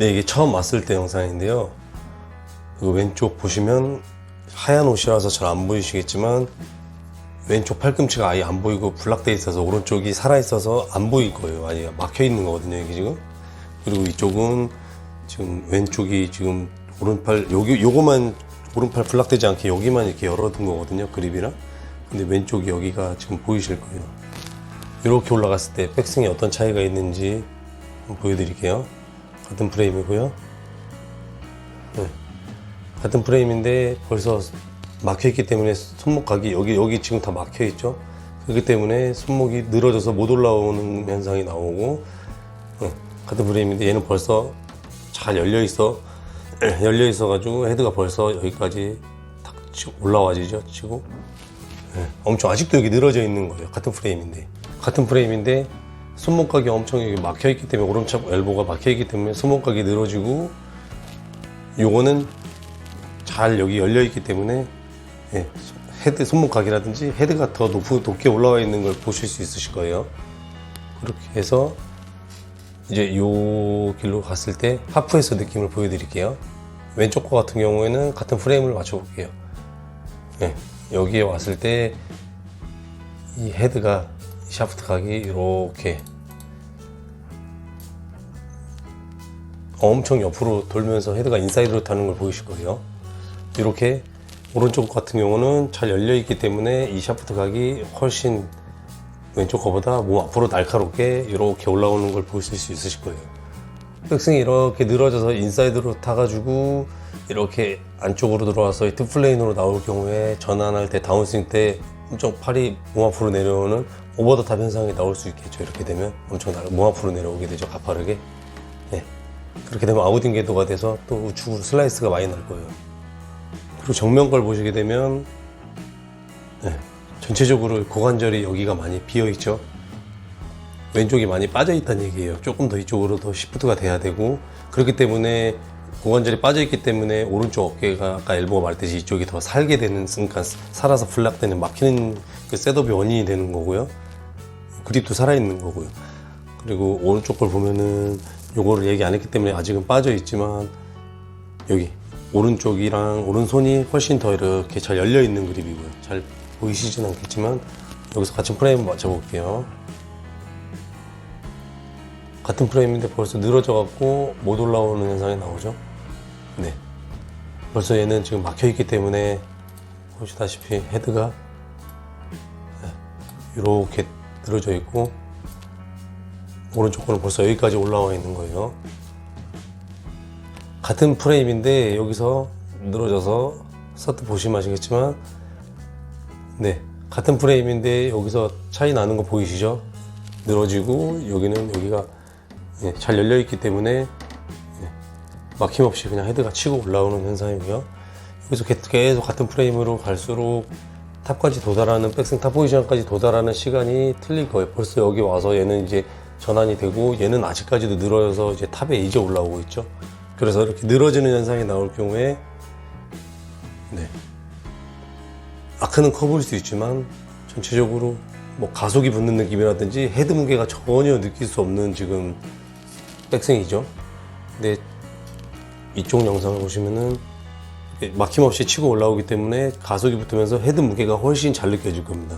네, 이게 처음 왔을 때 영상인데요. 그 왼쪽 보시면 하얀 옷이라서 잘 안 보이시겠지만 왼쪽 팔꿈치가 아예 안 보이고 블락돼 있어서 오른쪽이 살아 있어서 안 보일 거예요. 아예 막혀 있는 거거든요, 이게 지금. 그리고 이쪽은 지금 왼쪽이 지금 오른팔 여기 요거만 오른팔 블락되지 않게 여기만 이렇게 열어둔 거거든요, 그립이랑. 근데 왼쪽이 여기가 지금 보이실 거예요. 이렇게 올라갔을 때 백스윙에 어떤 차이가 있는지 보여드릴게요. 같은 프레임이고요. 네. 같은 프레임인데 벌써 막혀 있기 때문에 손목각이 여기 여기 지금 다 막혀 있죠. 그렇기 때문에 손목이 늘어져서 못 올라오는 현상이 나오고 네. 같은 프레임인데 얘는 벌써 잘 열려 있어 열려 있어 가지고 헤드가 벌써 여기까지 탁 치고 올라와지죠 치고 네. 엄청 아직도 여기 늘어져 있는 거예요 같은 프레임인데 같은 프레임인데 손목각이 엄청 여기 막혀 있기 때문에 오른쪽 엘보가 막혀 있기 때문에 손목각이 늘어지고 요거는 잘 여기 열려 있기 때문에 예, 헤드 손목각이라든지 헤드가 더 높은 높게 올라와 있는 걸 보실 수 있으실 거예요. 그렇게 해서 이제 요 길로 갔을 때 하프에서 느낌을 보여드릴게요. 왼쪽 거 같은 경우에는 같은 프레임을 맞춰 볼게요. 예, 여기에 왔을 때 이 헤드가 이 샤프트 각이 이렇게 엄청 옆으로 돌면서 헤드가 인사이드로 타는 걸 보이실 거예요. 이렇게 오른쪽 같은 경우는 잘 열려 있기 때문에 이 샤프트 각이 훨씬 왼쪽 거보다 몸 앞으로 날카롭게 이렇게 올라오는 걸 보실 수 있으실 거예요. 백스윙이 이렇게 늘어져서 인사이드로 타가지고 이렇게 안쪽으로 들어와서 이 투플레인으로 나올 경우에 전환할 때 다운스윙 때 엄청 팔이 몸 앞으로 내려오는 오버 더 탑 현상이 나올 수 있겠죠. 이렇게 되면 엄청 날- 몸 앞으로 내려오게 되죠. 가파르게. 네. 그렇게 되면 아웃인 궤도가 돼서 또 우측으로 슬라이스가 많이 날 거예요. 그리고 정면 걸 보시게 되면 네, 전체적으로 고관절이 여기가 많이 비어 있죠. 왼쪽이 많이 빠져 있다는 얘기예요. 조금 더 이쪽으로 더 시프트가 돼야 되고 그렇기 때문에 고관절이 빠져 있기 때문에 오른쪽 어깨가 아까 엘보가 말했듯이 이쪽이 더 살게 되는 순간 살아서 플락되는 막히는 그 셋업의 원인이 되는 거고요. 그립도 살아 있는 거고요. 그리고 오른쪽 걸 보면은 요거를 얘기 안 했기 때문에 아직은 빠져 있지만 여기 오른쪽이랑 오른손이 훨씬 더 이렇게 잘 열려 있는 그립이고요. 잘 보이시진 않겠지만 여기서 같은 프레임 맞춰 볼게요. 같은 프레임인데 벌써 늘어져 갖고 못 올라오는 현상이 나오죠. 네. 벌써 얘는 지금 막혀 있기 때문에 보시다시피 헤드가 이렇게 늘어져 있고 오른쪽 거는 벌써 여기까지 올라와 있는 거예요. 같은 프레임인데 여기서 늘어져서 서트 보시면 아시겠지만 네 같은 프레임인데 여기서 차이 나는 거 보이시죠? 늘어지고 여기는 여기가 예, 잘 열려 있기 때문에 예, 막힘없이 그냥 헤드가 치고 올라오는 현상이고요. 여기서 계- 계속 같은 프레임으로 갈수록 탑까지 도달하는 백스윙 탑 포지션까지 도달하는 시간이 틀릴 거예요. 벌써 여기 와서 얘는 이제 전환이 되고 얘는 아직까지도 늘어서 이제 탑에 이제 올라오고 있죠. 그래서 이렇게 늘어지는 현상이 나올 경우에 네. 아크는 커 보일 수 있지만 전체적으로 뭐 가속이 붙는 느낌이라든지 헤드 무게가 전혀 느낄 수 없는 지금 백스윙이죠. 근데 이쪽 영상을 보시면은 막힘없이 치고 올라오기 때문에 가속이 붙으면서 헤드 무게가 훨씬 잘 느껴질 겁니다.